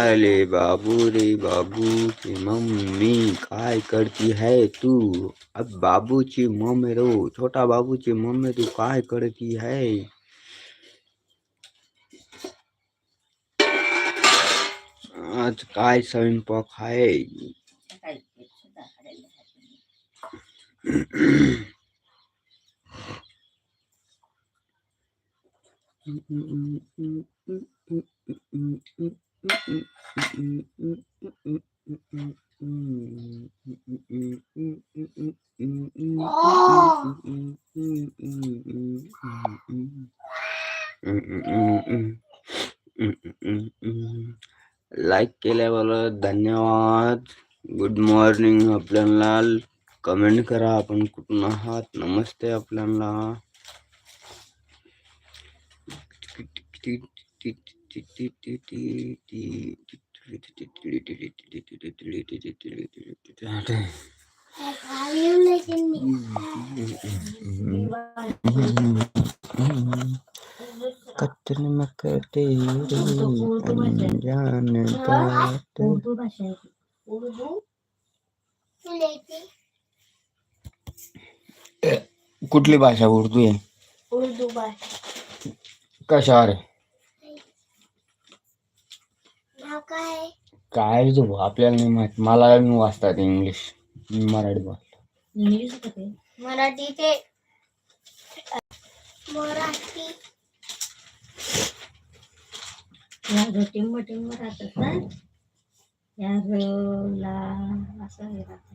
अरे बाबू रे बाबू की मम्मी काय करती है तू। अब बाबूची मम्मी रो छोटा बाबूची मम्मी तू काय करती है। आज काय स्वयंपाक आहे लाईक केल्याबद्दल धन्यवाद। गुड मॉर्निंग आपल्याला। कमेंट करा आपण कुठून आहात? नमस्ते आपल्याला। मकते उर्दू भाषा उर्दू कुठली भाषा उर्दू आहे? उर्दू भाषा. कशावर आहे? काय काय तू? आपल्याला नाही माहीत. मला मी वाचतात इंग्लिश. मी मराठी बोलतो. इंग्लिश मराठी ते मराठी. या ग टिंब टिंब राहतात ना? या ग ला असं हे राहतं.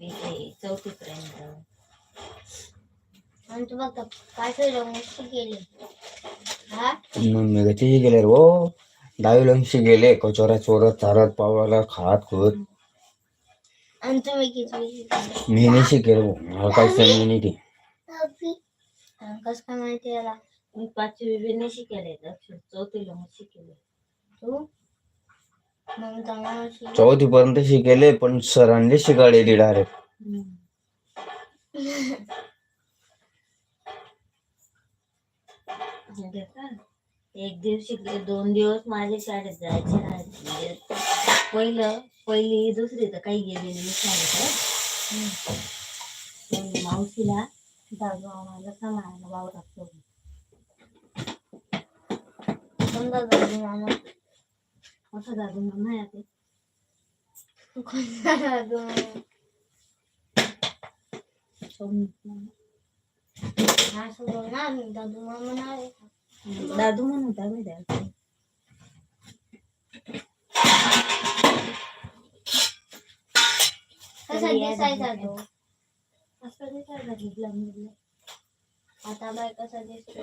पाचवी ते चौथी पर्यंत. आणि तू बघ काय केलं. शिकेली हा? मी गती गेले रो दहावी लंशी गेले कचोरा चोरत चारत पावाला खात खोत. आणि तुम्ही किती शिकले? मी नाही शिकेल. मला नाही ते. कसं काय माहिती याला? मी पाचवी बी नाही शिकेले चौथीला मग शिकेले. तू? चौथी पर्यंत शिकेले पण सरांनी शिकाडलेली डायरेक्ट एक दिवस शिकले दोन दिवस माझ्या शाळेत जायचे पहिलं पहिली दुसरी तर काही गेलेली नाही शाळेत. मावशीला दादू आम्हाला सांभाळायला लागतो समजा दादू मामा असा दादू मामा आहे ते कोणता दादू मामा असं बोल ना दादू मामा नाही दादू म्हणून काय माहिती कसा दिसायचा तो कसा दिसायचा घेतला मुलं आता बाय कसा दिसतो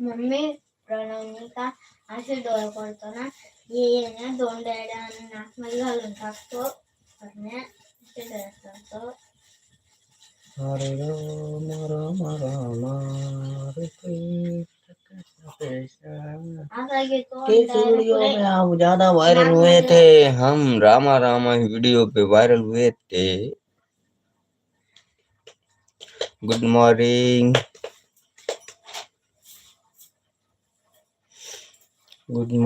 मम्मी प्रणवनी का असे डोळे करतो ना. ये ना दोन डोळ्या नाकमध्ये घालून टाकतो. असे डोळे करतो हरे राम राम राम किस वीडियो में आप ज़्यादा वायरल हुए थे. हम रामा रामा वीडियो पे वायरल हुए थे. Good morning Good morning.